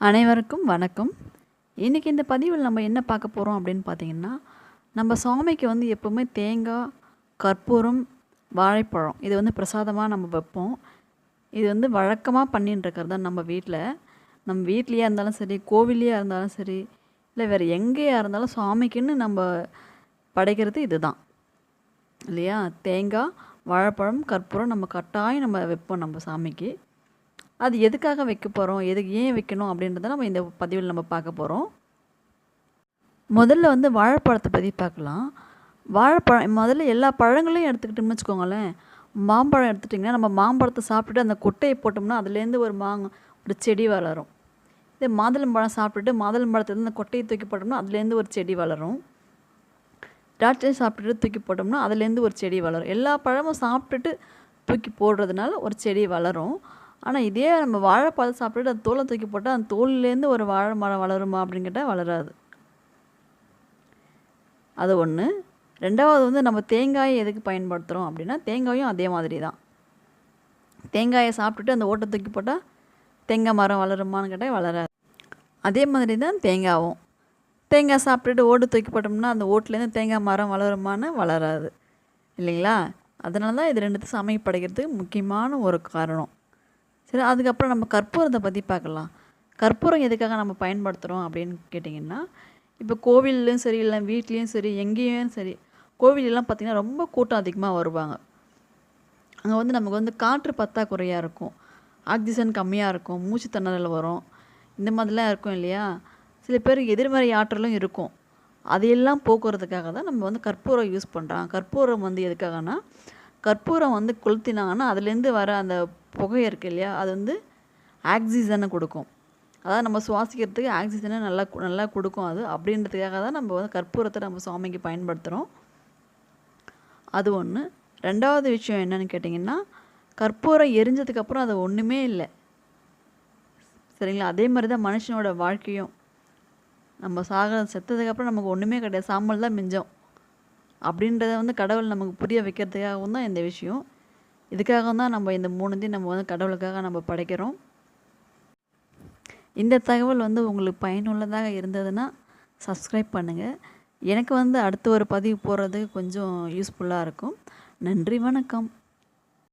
அனைவருக்கும் வணக்கம். இன்றைக்கி இந்த பதிவில் நம்ம என்ன பார்க்க போகிறோம் அப்படின்னு பார்த்தீங்கன்னா நம்ம சுவாமிக்கு வந்து எப்போவுமே தேங்காய் கற்பூரம் வாழைப்பழம் இது வந்து பிரசாதமாக நம்ம வைப்போம். இது வந்து வழக்கமாக பண்ணின்னு இருக்கிறது தான் நம்ம வீட்டில். நம்ம வீட்லேயே இருந்தாலும் சரி கோவில்லையே இருந்தாலும் சரி இல்லை வேறு எங்கேயா இருந்தாலும் சுவாமிக்குன்னு நம்ம படைக்கிறது இதுதான் இல்லையா? தேங்காய் வாழைப்பழம் கற்பூரம் நம்ம கட்டாயம் நம்ம வைப்போம் நம்ம சாமிக்கு. அது எதுக்காக வைக்க போகிறோம் எதுக்கு ஏன் வைக்கணும்? அப்படின்றத நம்ம இந்த பதிவில் நம்ம பார்க்க போகிறோம் முதல்ல வந்து வாழைப்பழத்தை பற்றி பார்க்கலாம். வாழைப்பழம் முதல்ல எல்லா பழங்களையும் எடுத்துக்கிட்டோம்னு வச்சுக்கோங்களேன். மாம்பழம் எடுத்துட்டிங்கன்னா நம்ம மாம்பழத்தை சாப்பிட்டுட்டு அந்த கொட்டையை போட்டோம்னா அதுலேருந்து ஒரு மாங்க ஒரு செடி வளரும். இதே மாதுளம்பழம் சாப்பிட்டுட்டு மாதுளம்பழத்துலேருந்து அந்த கொட்டையை தூக்கி போட்டோம்னா அதுலேருந்து ஒரு செடி வளரும். திராட்சை சாப்பிட்டுட்டு தூக்கி போட்டோம்னா அதுலேருந்து ஒரு செடி வளரும். எல்லா பழமும் சாப்பிட்டுட்டு தூக்கி போடுறதுனால ஒரு செடி வளரும். ஆனால் இதே நம்ம வாழைப்பழம் சாப்பிட்டுட்டு அந்த தோலை தூக்கி போட்டால் அந்த தோல்லேருந்து ஒரு வாழை மரம் வளருமா அப்படின்னு கேட்டால் வளராது. அது ஒன்று ரெண்டாவது வந்து நம்ம தேங்காயை எதுக்கு பயன்படுத்துகிறோம் அப்படின்னா தேங்காயும் அதே மாதிரி தான். தேங்காயை சாப்பிட்டுட்டு அந்த ஓட்டை தூக்கி போட்டால் தேங்காய் மரம் வளருமான்னு கேட்டால் வளராது. அதே மாதிரி தான் தேங்காவும். தேங்காய் சாப்பிட்டுட்டு ஓடு தூக்கி போட்டோம்னா அந்த ஓட்டுலேருந்து தேங்காய் மரம் வளருமான்னு வளராது. இல்லைங்களா? அதனால தான் இது ரெண்டுத்தையும் சமைக்கப்படைக்கிறதுக்கு படைக்கிறதுக்கு முக்கியமான ஒரு காரணம். சரி அதுக்கப்புறம் நம்ம கற்பூரத்தை பற்றி பார்க்கலாம். கற்பூரம் எதுக்காக நம்ம பயன்படுத்துகிறோம் அப்படின்னு கேட்டிங்கன்னா இப்போ கோவில்லையும் சரி இல்லை வீட்லேயும் சரி எங்கேயும் சரி கோவிலெலாம் பார்த்திங்கன்னா ரொம்ப கூட்டம் அதிகமாக வருவாங்க. அங்கே வந்து நமக்கு வந்து காற்று பற்றாக்குறையாக இருக்கும். ஆக்சிஜன் கம்மியாக இருக்கும். மூச்சு திணறல் வரும். இந்த மாதிரிலாம் இருக்கும் இல்லையா? சில பேர் எதிர்மறை ஆற்றலும் இருக்கும். அதையெல்லாம் போக்குறதுக்காக தான் நம்ம வந்து கற்பூரம் யூஸ் பண்ணுறோம் கற்பூரம் வந்து எதுக்காகனா கற்பூரம் வந்து கொளுத்தினாங்கன்னா அதுலேருந்து வர அந்த புகை இருக்கு இல்லையா? அது வந்து ஆக்சிஜனை கொடுக்கும். அதாவது நம்ம சுவாசிக்கிறதுக்கு ஆக்சிஜனை நல்லா நல்லா கொடுக்கும் அது. அப்படின்றதுக்காக தான் நம்ம வந்து கற்பூரத்தை நம்ம சுவாமிக்கு பயன்படுத்துகிறோம் அது ஒன்று ரெண்டாவது விஷயம் என்னன்னு கேட்டிங்கன்னா கற்பூரம் எரிஞ்சதுக்கப்புறம் அது ஒன்றுமே இல்லை. சரிங்களா? அதே மாதிரி தான் மனுஷனோட வாழ்க்கையும். நம்ம சாக செத்ததுக்கப்புறம் நமக்கு ஒன்றுமே கிடையாது. சாம்பல் தான் மிஞ்சம். அப்படின்றத வந்து கடவுள் நமக்கு புரிய வைக்கிறதுக்காகவும் தான் இந்த விஷயம். இதுக்காக தான் நம்ம இந்த மூணுத்தையும் நம்ம வந்து கடவுளுக்காக நம்ம படைக்கிறோம். இந்த தகவல் வந்து உங்களுக்கு பயனுள்ளதாக இருந்ததுன்னா சப்ஸ்கிரைப் பண்ணுங்கள் எனக்கு வந்து அடுத்த ஒரு பதிவு போடுறதுக்கு கொஞ்சம் யூஸ்ஃபுல்லாக இருக்கும். நன்றி வணக்கம்.